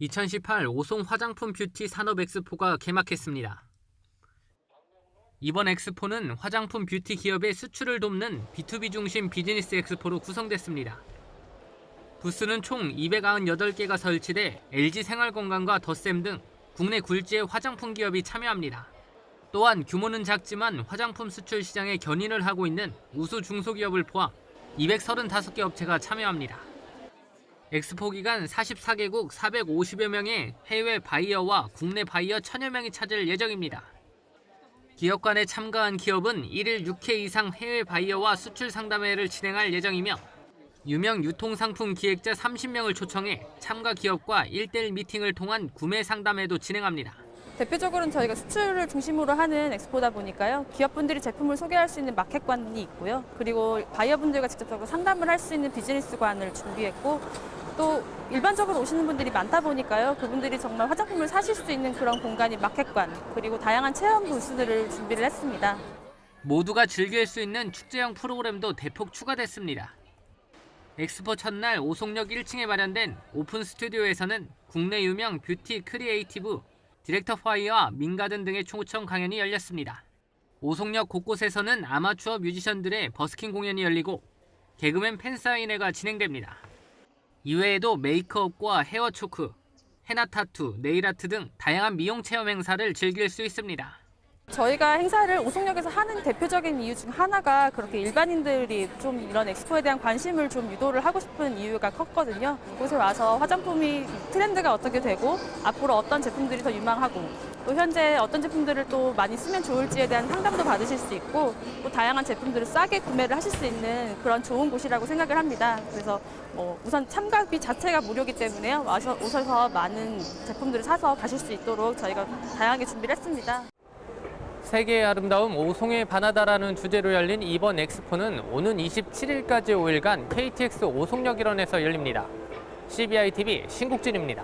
2018 오송 화장품 뷰티 산업 엑스포가 개막했습니다. 이번 엑스포는 화장품 뷰티 기업의 수출을 돕는 B2B 중심 비즈니스 엑스포로 구성됐습니다. 부스는 총 298개가 설치돼 LG 생활건강과 더샘 등 국내 굴지의 화장품 기업이 참여합니다. 또한 규모는 작지만 화장품 수출 시장에 견인을 하고 있는 우수 중소기업을 포함 235개 업체가 참여합니다. 엑스포 기간 44개국 450여 명의 해외 바이어와 국내 바이어 1000여 명이 찾을 예정입니다. 기업 간에 참가한 기업은 1일 6회 이상 해외 바이어와 수출 상담회를 진행할 예정이며 유명 유통상품 기획자 30명을 초청해 참가 기업과 1대1 미팅을 통한 구매 상담회도 진행합니다. 대표적으로는 저희가 수출을 중심으로 하는 엑스포다 보니까요. 기업분들이 제품을 소개할 수 있는 마켓관이 있고요. 그리고 바이어분들과 직접적으로 상담을 할 수 있는 비즈니스관을 준비했고 또 일반적으로 오시는 분들이 많다 보니까요. 그분들이 정말 화장품을 사실 수 있는 그런 공간이 마켓관 그리고 다양한 체험 부스들을 준비를 했습니다. 모두가 즐길 수 있는 축제형 프로그램도 대폭 추가됐습니다. 엑스포 첫날 오송역 1층에 마련된 오픈 스튜디오에서는 국내 유명 뷰티 크리에이티브, 디렉터 파이와 민가든 등의 초청 강연이 열렸습니다. 오송역 곳곳에서는 아마추어 뮤지션들의 버스킹 공연이 열리고 개그맨 팬사인회가 진행됩니다. 이외에도 메이크업과 헤어 초크, 헤나 타투, 네일 아트 등 다양한 미용 체험 행사를 즐길 수 있습니다. 저희가 행사를 오송역에서 하는 대표적인 이유 중 하나가 그렇게 일반인들이 좀 이런 엑스포에 대한 관심을 좀 유도를 하고 싶은 이유가 컸거든요. 곳에 와서 화장품이 트렌드가 어떻게 되고 앞으로 어떤 제품들이 더 유망하고 또 현재 어떤 제품들을 또 많이 쓰면 좋을지에 대한 상담도 받으실 수 있고 또 다양한 제품들을 싸게 구매를 하실 수 있는 그런 좋은 곳이라고 생각을 합니다. 그래서 뭐 우선 참가비 자체가 무료이기 때문에요. 와서 오셔서 많은 제품들을 사서 가실 수 있도록 저희가 다양하게 준비를 했습니다. 세계의 아름다움 오송의 바나다라는 주제로 열린 이번 엑스포는 오는 27일까지 5일간 KTX 오송역 일원에서 열립니다. CBI TV 신국진입니다.